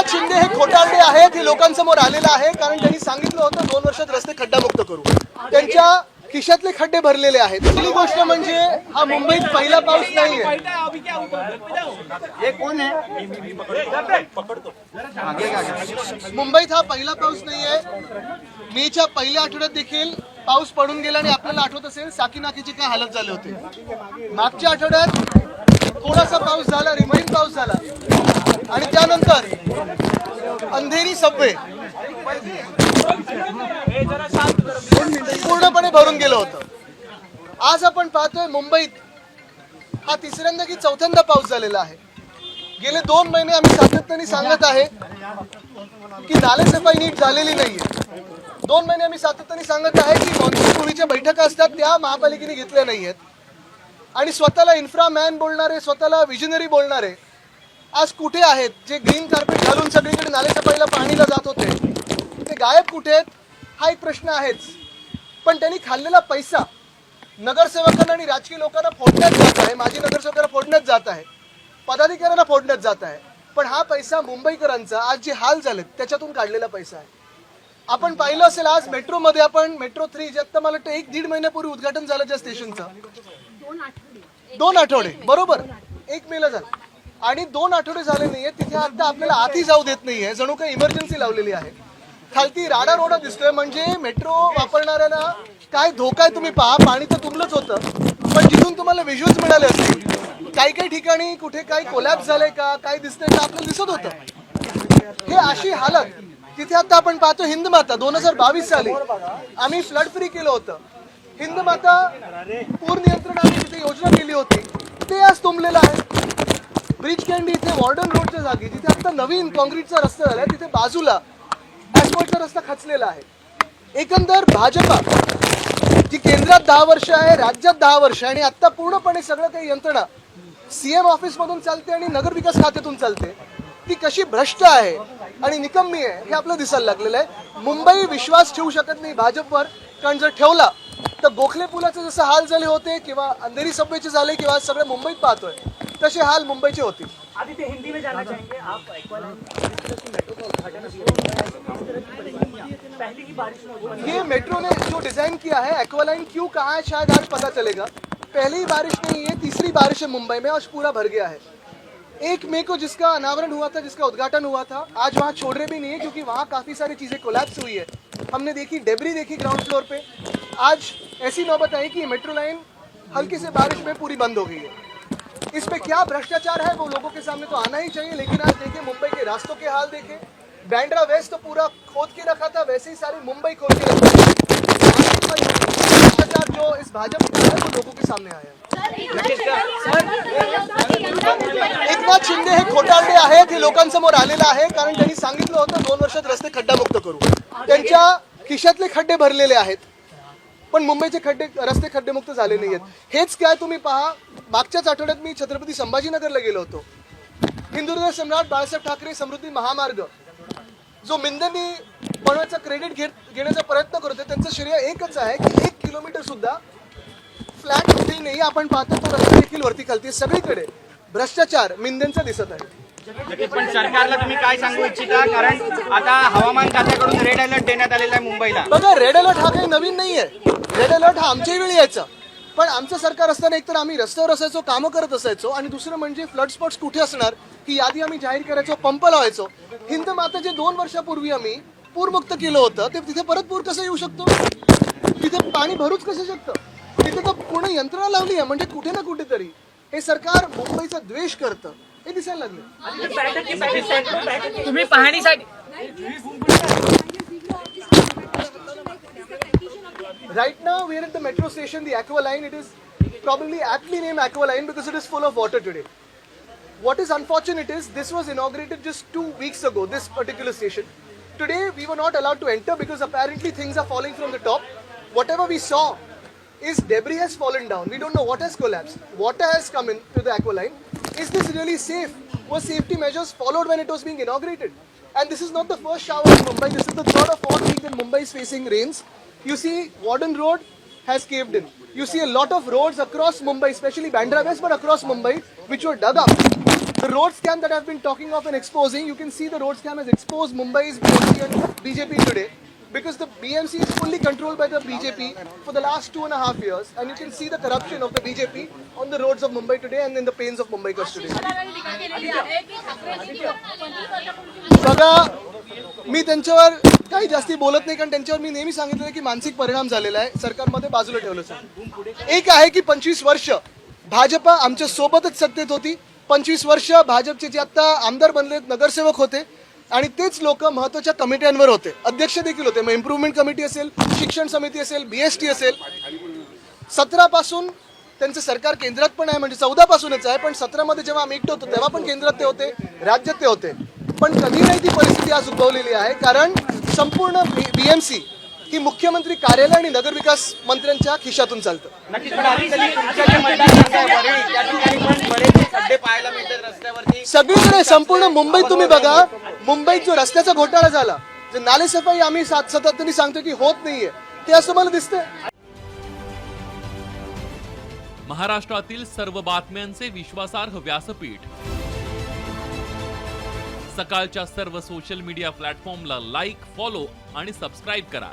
एकनाथ शिंदे हे खोटारडे आहेत हे लोकांसमोर आलेलं आहे कारण त्यांनी सांगितलं होतं दोन वर्षात रस्ते खड्डामुक्त करू. त्यांच्या खिशातले खड्डे भरलेले आहेत. पहिली गोष्ट म्हणजे हा मुंबईत पहिला पाऊस नाहीये. मुंबईत हा पहिला पाऊस नाहीये. मेच्या पहिल्या आठवड्यात देखील पाऊस पडून गेला आणि आपल्याला आठवत असेल साकीनाकीची काय हालत झाले होते. मागच्या आठवड्यात थोडासा पाऊस झाला रिमाइंड पाऊस झाला. आणि त्यानंतर अंधेरी सबवे पूर्णपणे भरून गेलं होतं. आज आपण पाहतोय मुंबईत हा तिसऱ्यांदा की चौथ्यांदा पाऊस झालेला आहे. गेले दोन महिने आम्ही सातत्याने सांगत आहे की नालेसफाई नीट झालेली नाहीये. दोन महिने आम्ही सातत्याने सांगत आहे की मान्सून पूर्वीच्या बैठका असतात त्या महापालिकेने घेतल्या नाही आहेत आणि स्वतःला इन्फ्रामॅन बोलणारे स्वतःला विजनरी बोलणारे आज कुठे आहेत? जे ग्रीन कार्पेट घालून सगळीकडे नालेसफाईला पाणीला जात होते ते गायब कुठे आहेत? हा एक प्रश्न आहेच. पण त्यांनी खाल्लेला पैसा नगरसेवकांना आणि राजकीय लोकांना फोडण्यात जात आहे. माजी नगरसेवकांना फोडण्यात जात आहे. पदाधिकाऱ्यांना फोडण्यात जात आहे. पण हा पैसा मुंबईकरांचा आज जे हाल झालेत त्याच्यातून काढलेला पैसा आहे. आपण पाहिलं असेल आज मेट्रोमध्ये आपण मेट्रो थ्री जे आत्ता मला वाटतं एक दीड महिन्यापूर्वी उद्घाटन झालं ज्या स्टेशनचं दोन आठवडे. बरोबर. एक मेला झालं. आणि दोन आठवडे झाले नाहीये. तिथे आता आपल्याला आधी जाऊ देत नाहीये. जणू काही इमर्जन्सी लावलेली आहे. खालती राडा रोडा दिसतोय. म्हणजे मेट्रो वापरणाऱ्यांना काय धोका आहे तुम्ही पहा. पाणी तर तुमलंच होतं. पण जिथून तुम्हाला व्हिज्युअल्स मिळाले असतील काही काही ठिकाणी कुठे काही कोलॅप्स झाले का काय दिसतंय का आपल्याला दिसत होतं. हे अशी हालत तिथे आता आपण पाहतो हिंद माता दोन हजार बावीस साली आम्ही फ्लड फ्री केलं होतं. हिंद माता पूर नियंत्रण आम्ही योजना केली होती ते आज तुंबलेलं आहे. ब्रिज कॅन्डी इथे मॉडर्न रोडच्या जागी जिथे आता नवीन कॉन्क्रीटचा रस्ता झालाय तिथे बाजूला ऍस्फॉल्टचा रस्ता खचलेला आहे. एकंदर भाजपा जी केंद्रात दहा वर्ष आहे राज्यात दहा वर्ष आणि आता पूर्णपणे सगळं काही यंत्रणा सीएम ऑफिस मधून चालते आणि नगर विकास खात्यातून चालते ती कशी भ्रष्ट आहे आणि निकम्मी आहे हे आपलं दिसायला लागलेलं आहे. मुंबई विश्वास ठेवू शकत नाही भाजपवर कारण जर ठेवला तर गोखले पुलाचे जसं हाल झाले होते किंवा अंधेरी सबवेचे झाले किंवा सगळं मुंबईत पाहतोय तसे हाल मुंबईचे होतील आदित्य हिंदी में जाना चाहेंगे? आप ये मेट्रो ने जो डिज़ाइन किया है एक्वालाइन क्यों कहा है शायद आज पता चलेगा। पहली बारिश नहीं है तीसरी बारिश है मुंबई में और पूरा भर गया है। एक मई को जिसका अनावरण हुआ था जिसका उद्घाटन हुआ था आज वहाँ छोड़ रहे भी नहीं है क्योंकि वहाँ काफ़ी सारी चीज़ें कोलैप्स हुई है। हमने देखी डेबरी देखी ग्राउंड फ्लोर पे। आज ऐसी नौबत आई कि मेट्रो लाइन हल्की से बारिश में पूरी बंद हो गई है। इस पे क्या भ्रष्टाचार है वो लोगों के सामने तो आना ही चाहिए, लेकिन आज देखिए मुंबई के रास्तों के हाल देखे। बैंड्रा वेस्ट तो पूरा खोद के रखा था, वैसे ही सारी मुंबई खोद के रखी जो इस भाजपा है, वो लोगों के सामने आया शिंदे हे खोटारडे आहेत हे लोकांसमोर आहे, कारण त्यांनी सांगितलं होतं, दोन वर्षात रस्ते खड्डामुक्त करू. त्यांच्या खिशातले खड्डे भरलेले आहेत. पण मुंबईचे खड्डे रस्ते खड्डेमुक्त झाले नाही आहेत हेच काय तुम्ही पहा मागच्याच आठवड्यात मी छत्रपती संभाजीनगरला गेलो होतो. हिंदुदुर्ग सम्राट बाळासाहेब ठाकरे समृद्धी महामार्ग जो मिंदेनी बनवायचा क्रेडिट घेत घेण्याचा प्रयत्न करतोय त्यांचं श्रेय एकच आहे की एक किलोमीटर सुद्धा फ्लॅट कुठेही नाही आपण पाहतो तो रस्ता देखील वरती खालती सगळीकडे भ्रष्टाचार मिंदेंचा दिसत आहे. पण सरकारला तुम्ही काय सांगू इच्छिता? कारण आता हवामान खात्याकडून रेड अलर्ट देण्यात आलेला आहे मुंबईला. बघा रेड अलर्ट हा काही नवीन नाहीये रेड अलर्ट हा आमच्याही वेळी यायचा. पण आमचं सरकार असताना एकतर आम्ही रस्त्यावर असायचो कामं करत असायचो आणि दुसरं म्हणजे फ्लड स्पॉट्स कुठे असणार ही यादी आम्ही जाहीर करायचो पंप लावायचो. हिंद माता जे दोन वर्षापूर्वी आम्ही पूरमुक्त केलं होतं. ते तिथे परत पूर कसं येऊ शकतो? तिथे पाणी भरूच कसं शकतं? तिथे तर पूर्ण यंत्रणा लावली आहे म्हणजे कुठे ना कुठेतरी. हे सरकार मुंबईचा द्वेष करतं. हे दिसायला लागलं बैठक की पहले सैकड़ों बैठक की तुम्ही पाहणीसाठी Right now, we are at the metro station, the Aqua Line. It is probably aptly named Aqua Line because it is full of water today. What is unfortunate is this was inaugurated just two weeks ago, this particular station. Today, we were not allowed to enter because apparently things are falling from the top. Whatever we saw is debris has fallen down. We don't know what has collapsed. Water has come in to the Aqua Line. Is this really safe? Were safety measures followed when it was being inaugurated? And this is not the first shower in Mumbai. This is the third or fourth week that Mumbai is facing rains. You see, Warden Road has caved in. You see a lot of roads across Mumbai, especially Bandra West, but across Mumbai, which were dug up. The road scam that I've been talking of and exposing, you can see the road scam has exposed Mumbai's and BJP today because the BMC is fully controlled by the BJP for the last two and a half years, and you can see the corruption of the BJP on the roads of Mumbai today and in the pains of Mumbaikars today. बघा मी त्यांच्यावर काही जास्ती बोलत नाही कारण त्यांच्यावर मी नेहमी सांगितलं की मानसिक परिणाम झालेला आहे. सरकारमध्ये बाजूला ठेवलं सर. एक आहे की पंचवीस वर्ष भाजपा आमच्या सोबतच सत्तेत होती. पंचवीस वर्ष भाजपचे जे आता आमदार बनले नगरसेवक होते. आणि तेच लोक महत्त्वाच्या कमिट्यांवर होते. अध्यक्ष देखील होते. मग इम्प्रुव्हमेंट कमिटी असेल शिक्षण समिती असेल बी एस टी असेल. सतरापासून त्यांचं सरकार केंद्रात पण आहे म्हणजे चौदापासूनच आहे पण सतरामध्ये जेव्हा आम्ही एकटं होतो तेव्हा पण केंद्रात ते होते राज्यात ते होते. पण कधी नाही ती परिस्थिती आज उद्भवलेली आहे कारण संपूर्ण बी बीएमसी ही मुख्यमंत्री कार्यालय आणि नगरविकास मंत्र्यांच्या खिशातून चालतं. सगळीकडे संपूर्ण मुंबईत तुम्ही बघा मुंबईत जो रस्त्याचा घोटाळा झाला जे नालेसफाई आम्ही सात सातत्याने सांगतो की होत नाहीये ते असं मला दिसतंय. महाराष्ट्रातील सर्व बातम्यांचे विश्वासार्ह व्यासपीठ. सकाळच्या सर्व सोशल मीडिया प्लॅटफॉर्मला लाईक फॉलो आणि सबस्क्राईब करा.